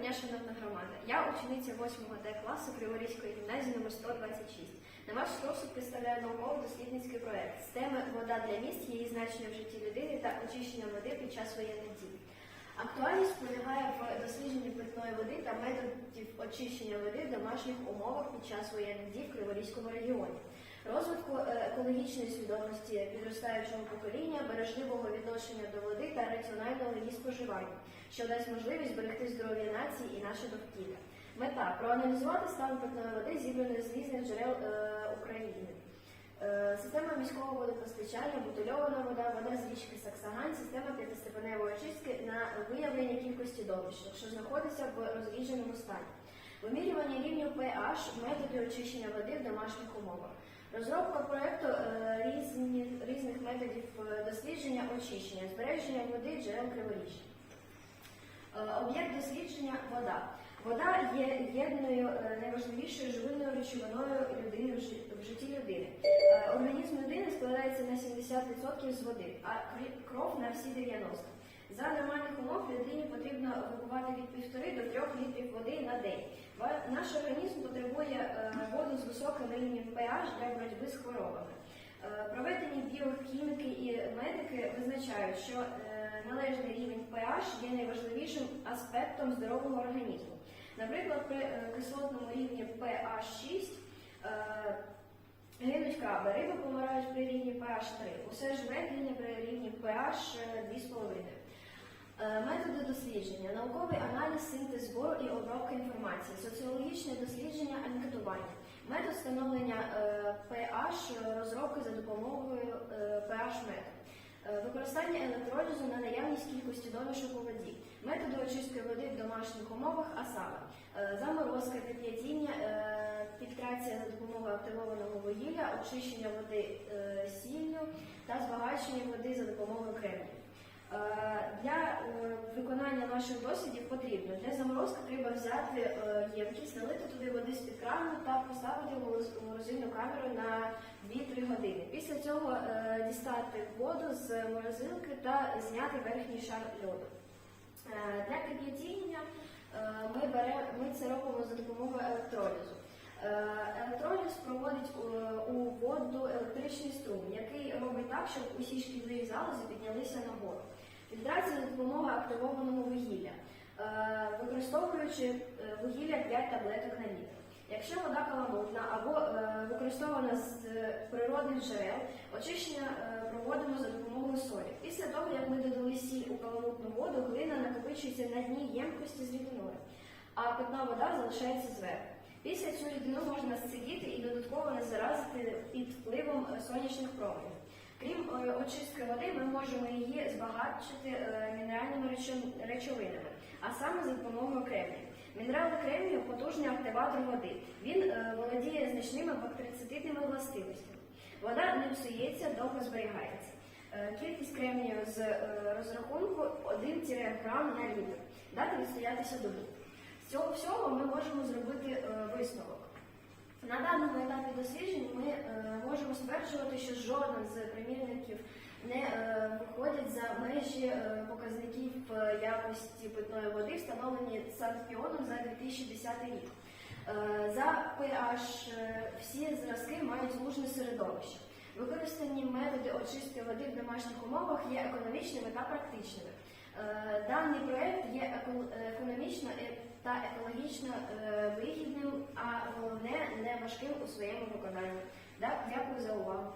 дня, шановна громада. Я учениця 8 Д класу Криворізької гімназії номер 126. На ваш розсуд представляю науково-дослідницький проект з теми Вода для міст, її значення в житті людини та очищення води під час воєнних дій. Актуальність полягає в дослідженні питної води та методів очищення води в домашніх умовах під час воєнних дій в Криворізькому регіоні, розвитку е, екологічної свідомості підростаючого покоління, бережливого відношення до води та раціонального її споживання, що дасть можливість зберегти здоров'я нації і наше довкілля. Мета проаналізувати стан питної води, зібраної з різних джерел е, України. Е, Система міського водопостачання, бутильована вода, вода з річки Саксагань, система п'ятистепеневої очистки на виявлення кількості домішок, що знаходиться в розрідженому стані. Вимірювання рівню pH, методи очищення води в домашніх умовах. Розробка проєкту е, різних методів е, дослідження очищення, збереження води джерел криворіжжя. Е, Об'єкт дослідження вода. Вода є єдною найважливішою живильною речовиною людини в житті людини. Організм людини складається на 70% з води, а кров на всі 90%. За нормальних умов людині потрібно випивати від 1,5 до 3 літрів води на день. Наш організм потребує з високим рівнем pH для боротьби з хворобами. Е, Проведені біохіміки і медики визначають, що е, належний рівень pH є найважливішим аспектом здорового організму. Наприклад, при е, кислотному рівні pH 6 е, гинуть краби, риби помирають при рівні pH 3, усе ж медлення при рівні pH 2,5. Е, Методи дослідження, науковий аналіз, синтез збору і обробка інформації, соціологічне дослідження, анкетування, метод встановлення е, pH, розробки за допомогою е, pH метод. Е, Використання електролізу на наявність кількості домішок у воді, методи очистки води в домашніх умовах, а саме е, заморозка, кип'ятіння, е, фільтрація за допомогою активованого вугілля, очищення води е, сіллю та збагачення води за допомогою кремнію. Е, Для е, виконання наших дослідів потрібно для заморозки треба взяти е, ємкість, налити туди води з-під крану та поставити морозильну камеру на 2-3 години. Після цього е, дістати воду з морозилки та зняти верхній шар льоду. Е, Для кип'ятіння ми, ми це робимо за допомогою електролізу. Електроліз проводить у воду електричний струм, який робить так, щоб усі шкідливі залози піднялися нагору. Фільтрація за допомогою активованого використовуючи е, вугілля 5 таблеток на літр. Якщо вода каламутна або е, використована з е, природних джерел, очищення е, проводимо за допомогою солі. Після того, як ми додали сіль у каламутну воду, глина накопичується на дні ємкості з рідиною, а питна вода залишається зверху. Після цю рідину можна сидіти і додатково не заразити під впливом сонячних променів. Крім очистки води, ми можемо її збагачити мінеральними речовинами, а саме. Мінерал кремнію потужний активатор води. Він е, володіє значними бактерицидними властивостями. Вода не псується, довго зберігається. Е, Кількість кремнію з е, розрахунку 1 грам на літр. Дати відстоятися добу. З цього всього ми можемо зробити е, висновок. На даному етапі досліджень ми е, можемо стверджувати, що жоден з примірників не е, виходить за межі е, показників е, якості питної води, встановлені Санкпіоном за 2010 рік. За pH всі зразки мають лужне середовище. Використані методи очистки води в домашніх умовах є економічними та практичними. Даний проект є економічно та екологічно вигідним, а головне не важким у своєму виконанні. Дякую за увагу.